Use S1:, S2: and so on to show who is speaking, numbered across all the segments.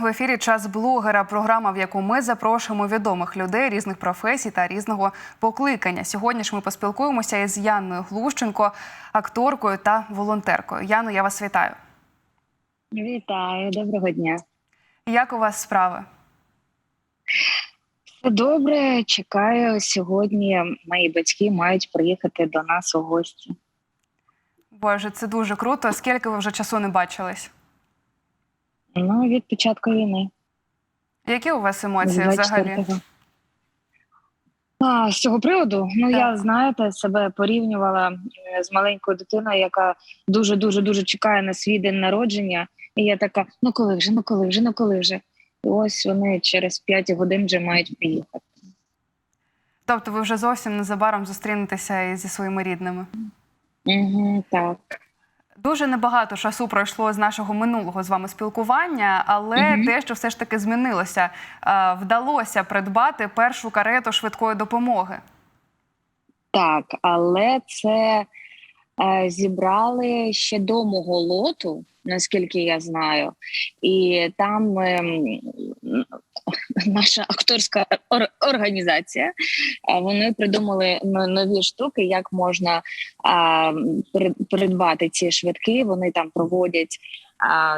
S1: в ефірі час блогера. Програма, в яку ми запрошуємо відомих людей різних професій та різного покликання. Сьогодні ж ми поспілкуємося із Янною Глущенко, акторкою та волонтеркою. Яно, я вас вітаю.
S2: Вітаю, доброго дня.
S1: Як у вас справи?
S2: Все добре. Чекаю. Сьогодні мої батьки мають приїхати до нас у гості.
S1: Боже, це дуже круто. Скільки ви вже часу не бачились?
S2: Ну, від початку війни.
S1: Які у вас емоції взагалі?
S2: А, з цього приводу, ну
S1: Так.
S2: я знаєте, себе порівнювала е, з маленькою дитиною, яка дуже дуже дуже чекає на свій день народження. І я така: ну коли вже, ну коли вже, ну коли вже. І ось вони через 5 годин вже мають приїхати.
S1: Тобто, ви вже зовсім незабаром зустрінетеся зі своїми рідними?
S2: Угу, так.
S1: Дуже небагато часу пройшло з нашого минулого з вами спілкування, але
S2: Мгм.
S1: дещо все ж таки змінилося. Е, Вдалося придбати першу карету швидкої допомоги.
S2: Так, але це зібрали ще до мого лоту, наскільки я знаю, і там ем, наша акторська ор- організація. е, Вони придумали нові штуки, як можна а, придбати ці швидки. Вони там проводять.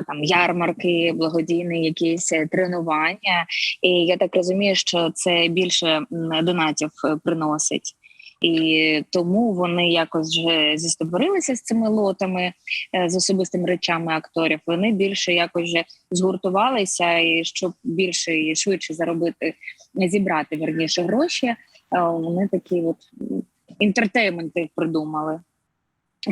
S2: Там ярмарки, благодійні якісь е, тренування, і я так розумію, що це більше донатів е, приносить. І тому вони якось вже зістопорилися з цими лотами е, з особистими речами акторів. Вони більше якось вже згуртувалися, і щоб більше і швидше заробити, зібрати верніше гроші. е, Вони такі от інтертейменти придумали.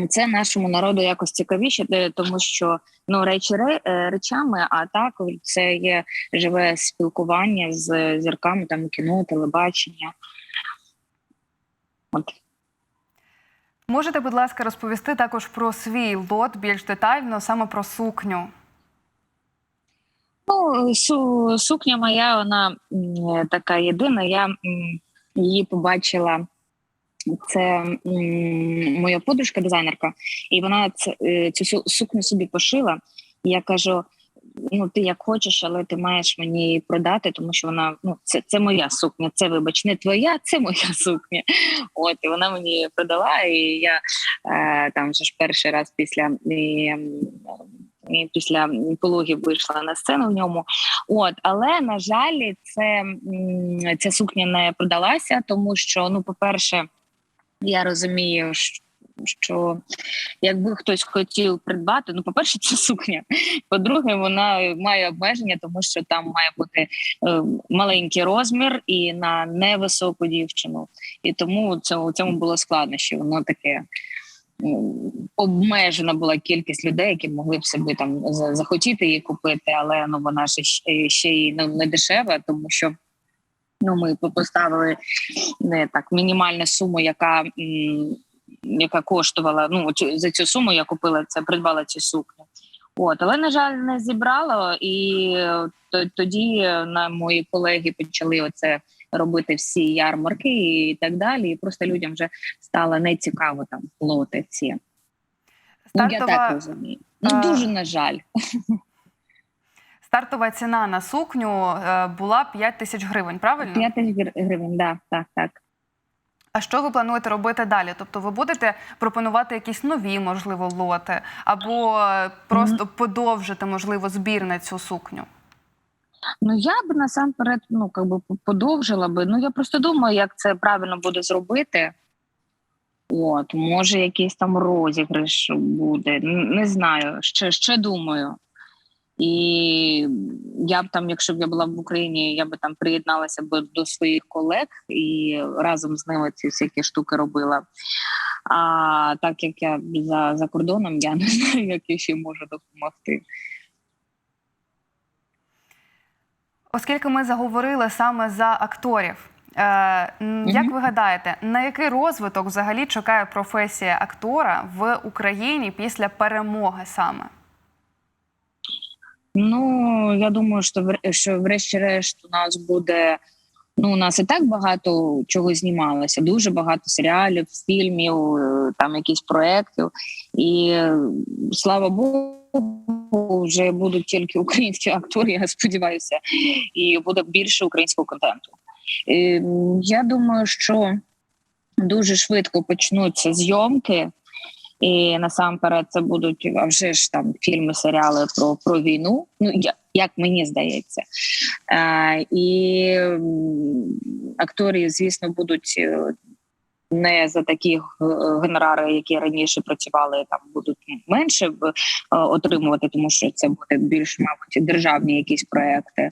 S2: Це нашому народу якось цікавіше, тому що ну речі е, речами, а також це є живе спілкування з зірками, там кіно, телебачення.
S1: Можете, будь ласка, розповісти також про свій лот більш детально, саме про сукню.
S2: Ну, су, сукня моя, вона така єдина. Я її побачила. Це моя подружка, дизайнерка, і вона е, цю сукню собі пошила. І я кажу: ну, ти як хочеш, але ти маєш мені продати, тому що вона ну, це, це моя сукня. Це, вибач, не твоя, це моя сукня. От і вона мені продала, і я е, там вже ж перший раз після. І, і після пологів вийшла на сцену в ньому. От, але на жаль, це ця сукня не продалася, тому що, ну, по-перше, я розумію, що- що якби хтось хотів придбати, ну, по-перше, це сукня. По-друге, вона має обмеження, тому що там має бути е, маленький розмір і на невисоку дівчину. І тому це у цьому було складно, що воно таке. Обмежена була кількість людей, які могли б собі там захотіти її купити, але ну вона ж ще, ще й ну, не дешева, тому що ну ми поставили не так мінімальну суму, яка яка коштувала. Ну за цю суму я купила це, придбала цю сукню. От, але на жаль, не зібрала, і е, тоді на мої колеги почали оце робити всі ярмарки і так далі. І просто людям вже стало нецікаво там лоти ці. Ну, я так розумію. Ну
S1: е,
S2: дуже на жаль.
S1: стартова ціна на сукню е, була 5 тисяч гривень, правильно?
S2: 5 тисяч гривень, да, так, так.
S1: А що ви плануєте робити далі? Тобто, ви будете пропонувати якісь нові, можливо, лоти, або е, просто подовжити, можливо, збір на цю сукню?
S2: Ну я б насамперед, ну как би подовжила би. Ну я просто думаю, як це правильно буде зробити. От, може, якийсь там розіграш буде. Не знаю, ще, ще думаю. І я б там, якщо б я була в Україні, я би там приєдналася б до своїх колег і разом з ними ці всякі штуки робила. А так як я за, за кордоном, я не знаю, як я ще можу допомогти.
S1: Оскільки ми заговорили саме за акторів, е, як ви гадаєте, на який розвиток взагалі чекає професія актора в Україні після перемоги саме?
S2: Ну я думаю, що що врешті-решт у нас буде. Ну, у нас і так багато чого знімалося, дуже багато серіалів, фільмів, там якісь проєктів. І слава Богу, вже будуть тільки українські актори, я сподіваюся, і буде більше українського контенту. Е, Я думаю, що дуже швидко почнуться зйомки. І насамперед це будуть а вже ж там фільми, серіали про, про війну. Ну я- як мені здається, е, і актори, звісно, будуть е, не за такі е, гонорари, які раніше працювали, там будуть менше е, отримувати, тому що це буде більш, мабуть, державні якісь проекти.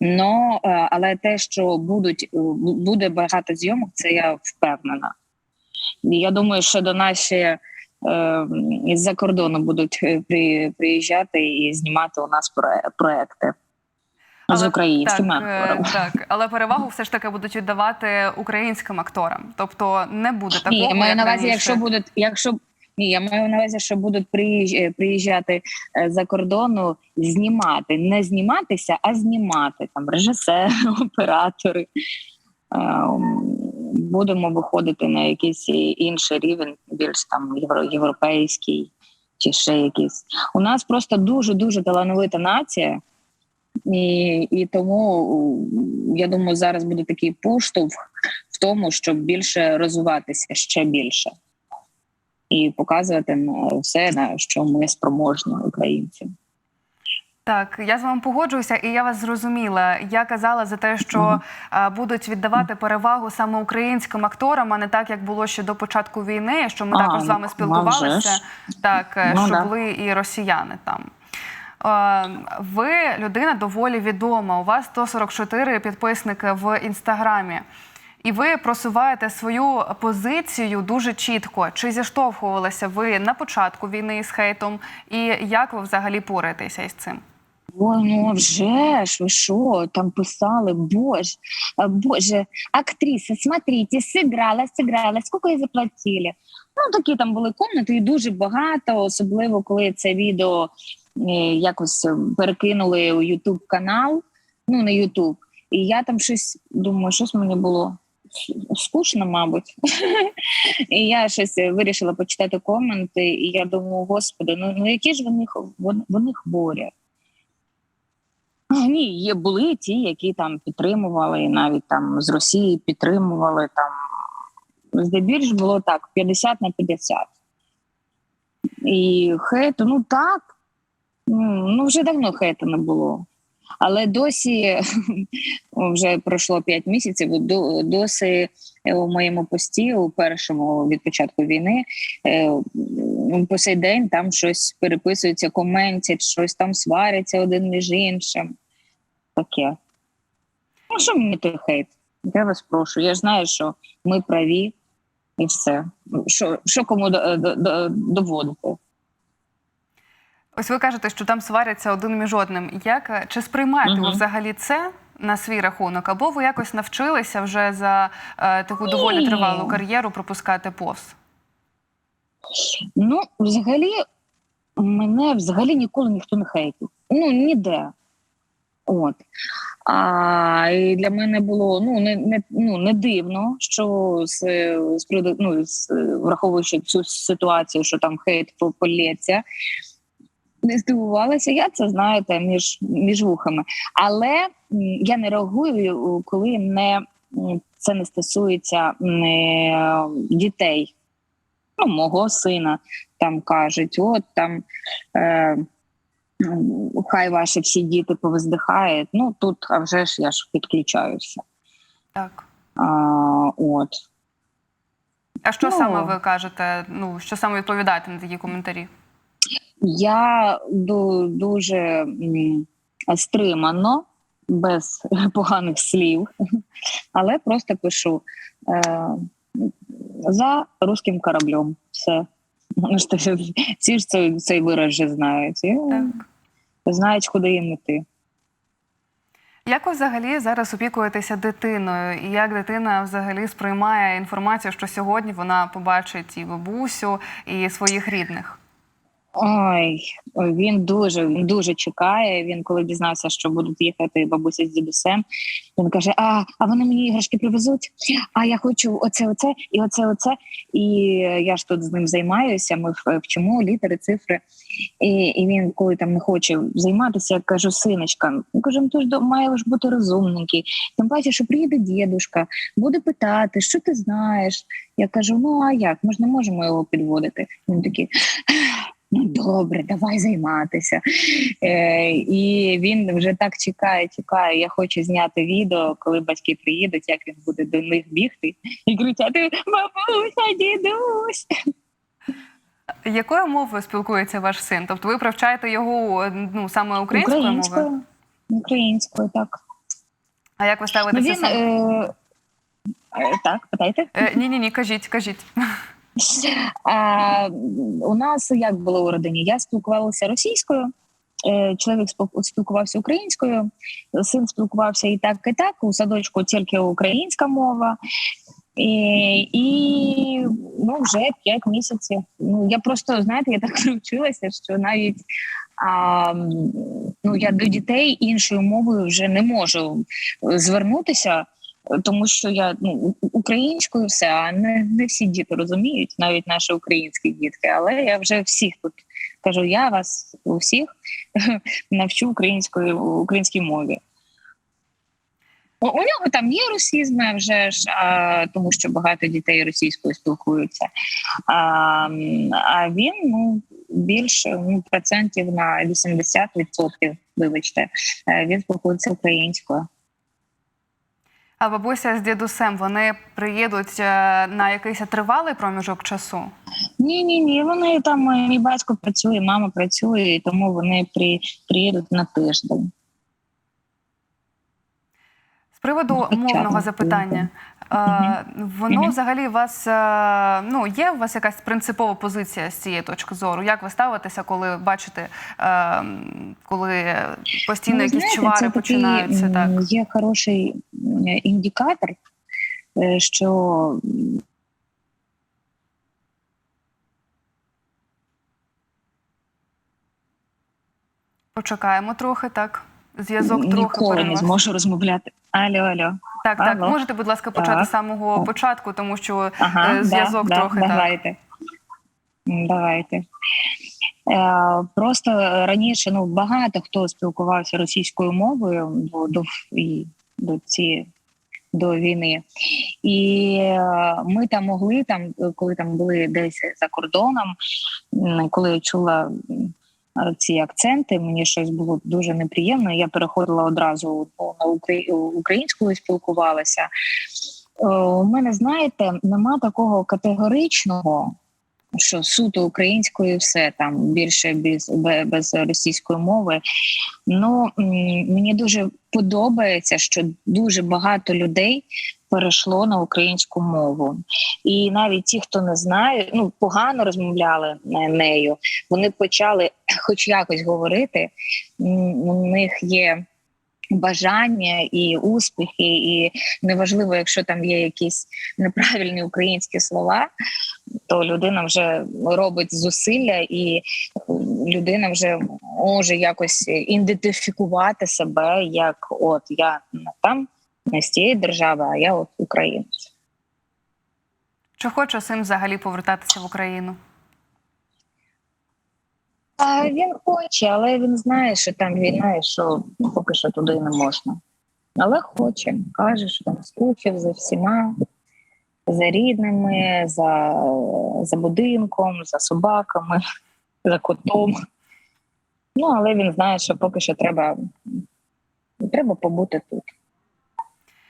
S2: Но, але те, що будуть буде багато зйомок, це я впевнена. Я думаю, що до нас ще е, із-за кордону будуть е, приїжджати і знімати у нас проекти з
S1: Але
S2: українськими
S1: так, е,
S2: акторами.
S1: так, але перевагу все ж таки будуть віддавати українським акторам. Тобто не буде такого.
S2: Ні, я маю
S1: як
S2: на увазі, якщо будуть, якщо ні, я маю на увазі, що будуть приїж- приїжджати е, за кордону знімати, не зніматися, а знімати там режисери, оператори. Будемо виходити на якийсь інший рівень, більш там євро, європейський чи ще якийсь. У нас просто дуже дуже талановита нація, і, і тому я думаю, зараз буде такий поштовх в тому, щоб більше розвиватися ще більше і показувати все, на що ми спроможні українці.
S1: Так, я з вами погоджуюся, і я вас зрозуміла. Я казала за те, що а, будуть віддавати перевагу саме українським акторам, а не так, як було ще до початку війни, що ми
S2: А,
S1: також з вами
S2: ну,
S1: спілкувалися. Так, е,
S2: Ну,
S1: що
S2: да.
S1: були і росіяни там. Е, Ви людина доволі відома. У вас 144 підписники в інстаграмі. І ви просуваєте свою позицію дуже чітко. Чи зіштовхувалися ви на початку війни з хейтом, і як ви взагалі пораєтеся із цим?
S2: Ой, ну вже ж, ви що, там писали, боже, боже, актриса, смотрите, сыграла, сыграла, скільки їй заплатили? Ну, такі там були комнати, і дуже багато, особливо коли це відео е, якось е, перекинули у Ютуб канал, ну на Ютуб. І я там щось думаю, щось мені було скучно, мабуть. І я щось вирішила почитати коменти, і я думаю, господи, ну, ну які ж вони, вони, вони хворі. Ні, є були ті, які там підтримували, і навіть там з Росії підтримували там. Здебільш було так: 50 на 50. І хейту, ну так. Ну, вже давно хейту не було. Але досі вже пройшло 5 місяців. Досі у моєму пості, у першому від початку війни, е, по сей день там щось переписується, коментять, щось там сваряться один між іншим. Таке. Ну, що мені той хейт? Я вас прошу. Я ж знаю, що ми праві і все. Що, що кому до- до- до- доводити?
S1: Ось ви кажете, що там сваряться один між одним. Як е, чи сприймаєте ви взагалі це на свій рахунок? Або ви якось навчилися вже за е, таку доволі тривалу кар'єру пропускати повз?
S2: Ну, взагалі, мене взагалі ніколи ніхто не хейтив. Ну, ніде. От. А і для мене було ну не, не, ну, не дивно, що з, з, ну, з враховуючи цю ситуацію, що там хейт по- полється. Не здивувалася, я це знаєте між, між вухами. Але я не реагую, коли не це не стосується м, е, дітей, ну, мого сина. Там кажуть, от там е, хай ваші всі діти повиздихають. Ну тут, а вже ж я ж підключаюся.
S1: Так.
S2: А, от.
S1: А що
S2: Ну.
S1: саме ви кажете? Ну що саме відповідаєте на такі коментарі?
S2: Я дуже стримано, без поганих слів, але просто пишу е, за руським кораблем. Все. Ну, що ж, Всі ж цей, цей вираз вже знають. І
S1: Так.
S2: знають, куди їм іти.
S1: Як ви взагалі зараз опікуєтеся дитиною? І як дитина взагалі сприймає інформацію, що сьогодні вона побачить і бабусю, і своїх рідних?
S2: Ой, він дуже він дуже чекає. Він коли дізнався, що будуть їхати бабуся з дідусем. Він каже: А, а вони мені іграшки привезуть. А я хочу оце, оце і оце, оце. І я ж тут з ним займаюся. Ми вчимо літери, цифри. І, і він, коли там не хоче займатися, я кажу, синочка, я кажу, ну ти ж маєш бути розумненький. Тим паче, що приїде дідушка, буде питати, що ти знаєш. Я кажу: ну а як? Ми ж не можемо його підводити. Він такий. Ну добре, давай займатися. Е, і він вже так чекає, чекає. Я хочу зняти відео, коли батьки приїдуть, як він буде до них бігти і кричати: Бабуся, дідусь!
S1: Якою мовою спілкується ваш син? Тобто ви привчаєте його ну саме українською мовою?
S2: Українською. Українською, так.
S1: А як ви
S2: Ну,
S1: ставитеся
S2: він,
S1: саме?
S2: е, е, так, питайте.
S1: Ні, ні, ні, кажіть, кажіть.
S2: А, у нас як було у родині? Я спілкувалася російською, е, чоловік спілкувався українською, син спілкувався і так, і так. У садочку тільки українська мова. І, і ну, вже 5 місяців. Ну я просто знаєте, я так привчилася, що навіть а, ну я до дітей іншою мовою вже не можу звернутися, тому що я ну українською все, а не, не всі діти розуміють, навіть наші українські дітки. Але я вже всіх тут кажу: я вас усіх навчу української українській мові. У, нього там є русізми вже ж, а, тому що багато дітей російською спілкуються. А, а він ну більше ну, процентів на 80%, вибачте, е, він спілкується українською.
S1: А бабуся з дідусем вони приїдуть е, на якийсь тривалий проміжок часу?
S2: Ні, ні, ні. Вони там е, мій батько працює, мама працює, і тому вони при, приїдуть на тиждень.
S1: З приводу мовного запитання, воно взагалі у вас е, ну є у вас якась принципова позиція з цієї точки зору? Як ви ставитеся, коли бачите, е, коли постійно
S2: Ну,
S1: якісь
S2: знаєте,
S1: чвари починаються? Так
S2: Є хороший індикатор, е, що
S1: почекаємо трохи. Так, зв'язок трохи
S2: ніколи не зможу розмовляти. Алло, алло.
S1: Так, так. Можете, будь ласка, почати
S2: Так.
S1: з самого
S2: Так.
S1: початку, тому що
S2: Ага,
S1: е, зв'язок
S2: да,
S1: трохи
S2: да,
S1: так.
S2: давайте. М, Давайте. Е, просто раніше ну, багато хто спілкувався російською мовою до, до, і, до, ці, до війни. І е, ми там могли, там, коли там були десь за кордоном, коли я чула ці акценти, мені щось було дуже неприємно. Я переходила одразу на українську українською спілкувалася. Е, У мене, знаєте, нема такого категоричного, що суто українською все там більше без, без російської мови. Ну мені дуже подобається, що дуже багато людей перейшло на українську мову. І навіть ті, хто не знає, ну погано розмовляли нею, вони почали хоч якось говорити. У них є бажання і успіхи, і неважливо, якщо там є якісь неправильні українські слова, то людина вже робить зусилля, і людина вже може якось ідентифікувати себе як от я там не з цієї держави, а я от українець.
S1: Чи хоче син взагалі повертатися в Україну?
S2: А він хоче, але він знає, що там війна, і що поки що туди не можна. Але хоче, каже, що там скучив за всіма, за рідними, за, за будинком, за собаками, за котом. Ну, але він знає, що поки що треба, треба побути тут.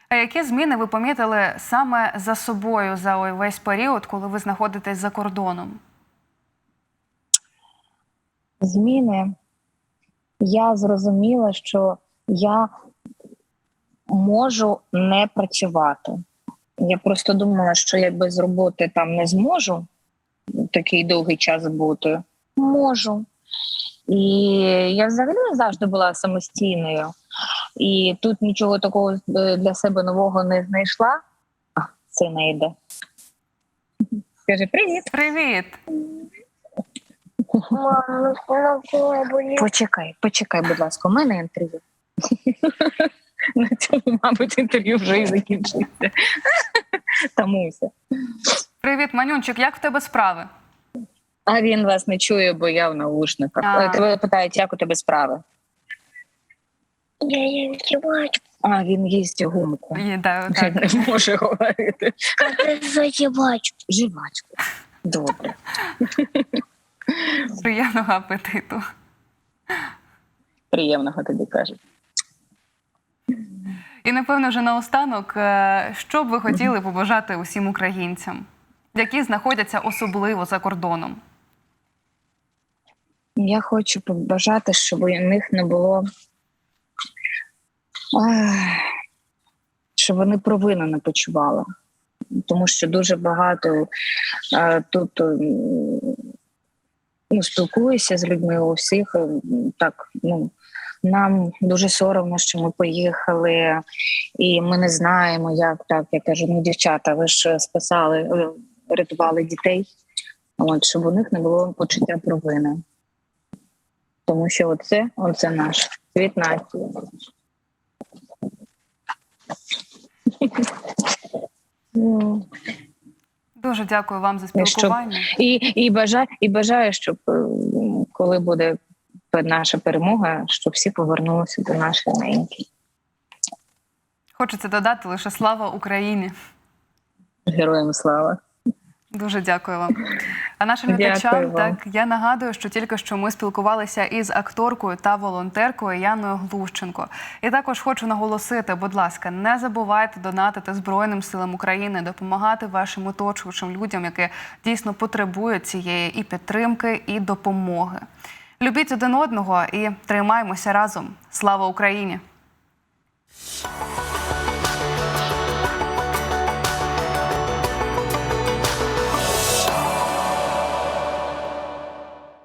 S1: А які зміни ви помітили саме за собою за весь період, коли ви знаходитесь за кордоном?
S2: Зміни, я зрозуміла, що я можу не працювати. Я просто думала, що я без роботи там не зможу такий довгий час бути. Можу. І я взагалі не завжди була самостійною. І тут нічого такого е, для себе нового не знайшла. А, це не йде. Скажи привіт.
S1: Привіт!
S3: Ну.
S2: Почекай, почекай, будь ласка, у мене інтерв'ю. На цьому, мабуть, інтерв'ю вже і закінчиться. Тамуся.
S1: Привіт, Манюнчик, як в тебе справи?
S2: А він вас не чує, бо я в наушниках.
S1: А.
S2: Е, Тебе питають, як у тебе справи?
S3: Я її бачу.
S2: А він їсть гумку.
S1: Є, да, так.
S2: Не може говорити.
S3: Як я бачу.
S2: Жвачку. Добре.
S1: Приємного апетиту.
S2: Приємного тобі кажуть.
S1: І напевно, вже наостанок, е, що б ви хотіли побажати усім українцям, які знаходяться особливо за кордоном?
S2: Я хочу побажати, щоб у них не було. Щоб вони провину не почували. Тому що дуже багато е, тут ну, спілкуюся з людьми у всіх. е, Так, ну, нам дуже соромно, що ми поїхали, і ми не знаємо, як так. Я кажу, ну, дівчата, ви ж спасали, е, рятували дітей. От, щоб у них не було почуття провини тому що оце, оце наш світ нації.
S1: Дуже дякую вам за
S2: спілкування щоб-. І, і, бажаю, і бажаю, щоб е, коли буде наша перемога, щоб всі повернулися до нашої неньки.
S1: Хочеться додати лише слава Україні.
S2: Героям слава!
S1: Дуже дякую вам. А нашим глядачам так я нагадую, що тільки що ми спілкувалися із акторкою та волонтеркою Яною Глущенко. І також хочу наголосити, будь ласка, не забувайте донатити Збройним силам України, допомагати вашим оточуючим людям, які дійсно потребують цієї і підтримки, і допомоги. Любіть один одного і тримаймося разом. Слава Україні!